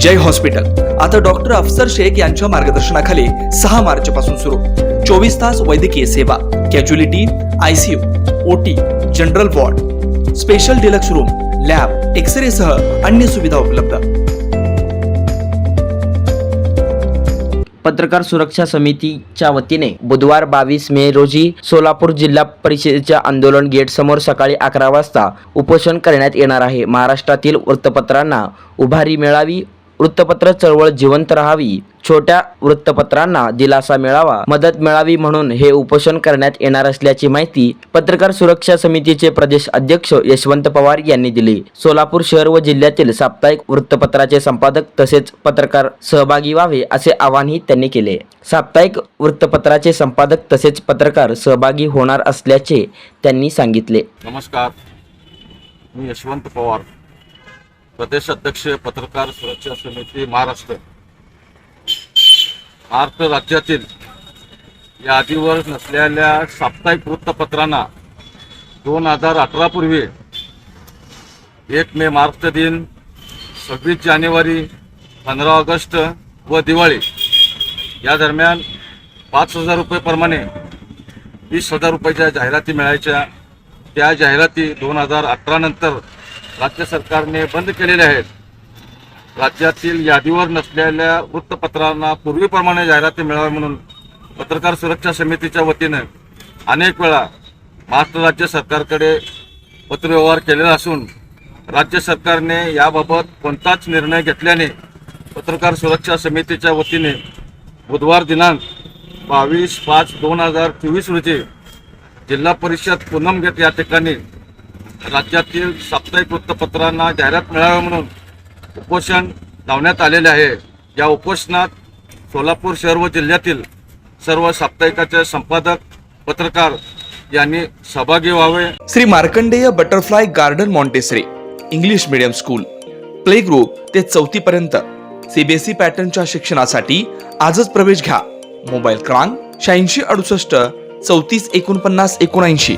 जय hospital. आता doctor अफसर शेख यांच्या मार्गदर्शनाखाली सहा मार्च पासून सुरू. चोवीस तास वैद्यकीय सेवा casualty ICU OT general ward special deluxe room lab x-ray सह अन्य सुविधा उपलब्ध. पत्रकार सुरक्षा समितीच्या वतीने बुधवार बावीस मे रोजी सोलापूर जिल्हा परिषदेच्या आंदोलन गेट समोर सकाळी अकरा वाजता उपोषण करण्यात येणार आहे. महाराष्ट्रातील वृत्तपत्रांना उभारी मिळावी वृत्तपत्र चळवळ जिवंत राहावी. छोट्या वृत्तपत्रांना दिलासा मिळावा. मदत मिळावी म्हणून हे उपोषण करण्यात येणार असल्याची माहिती पत्रकार सुरक्षा समितीचे प्रदेश अध्यक्ष यशवंत पवार यांनी दिली. सोलापूर शहर व जिल्ह्यातील साप्ताहिक वृत्तपत्राचे संपादक तसेच पत्रकार सहभागी व्हावे असे आवाहनही त्यांनी केले. साप्ताहिक वृत्तपत्राचे संपादक तसेच पत्रकार सहभागी होणार असल्याचे त्यांनी सांगितले. नमस्कार. मी यशवंत पवार. प्रदेश अध्यक्ष पत्रकार सुरक्षा समिती महाराष्ट्र. महाराष्ट्र राज्यातील यादीवर नसलेल्या साप्ताहिक वृत्तपत्रांना दोन हजार अठरा पूर्वी एक मे महाराष्ट्र दिन सव्वीस जानेवारी पंधरा ऑगस्ट व दिवाळी या दरम्यान पाच हजार रुपये प्रमाणे वीस हजार रुपयाच्या जाहिराती मिळायच्या. त्या जाहिराती दोन हजार अठरा नंतर राज्य सरकारने बंद केलेले आहेत. राज्यातील यादीवर नसलेल्या वृत्तपत्रांना पूर्वीप्रमाणे जाहिराती मिळाव्या म्हणून पत्रकार सुरक्षा समितीच्या वतीने अनेक वेळा महाराष्ट्र राज्य सरकारकडे पत्रव्यवहार केलेला असून राज्य सरकारने याबाबत कोणताच निर्णय घेतल्याने पत्रकार सुरक्षा समितीच्या वतीने बुधवार दिनांक बावीस पाच दोन हजार चोवीस रोजी जिल्हा परिषद पूनम या ठिकाणी राज्यातील साप्ताहिक वृत्तपत्रांना जाहिरात मिळावी म्हणून उपोषण लावण्यात आलेले आहे. या उपोषणात सोलापूर शहर व जिल्ह्यातील सर्व साप्ताहिकाचे संपादक पत्रकार यांनी सहभागी व्हावे. Shri Markandeya butterfly garden Montessori English medium school. Play group ते चौथी पर्यंत. सीबीएसई पॅटर्नच्या शिक्षणासाठी आजच प्रवेश घ्या. मोबाईल क्रमांक शहाऐंशी अडुसष्ट चौतीस एकोणपन्नास एकोणऐंशी.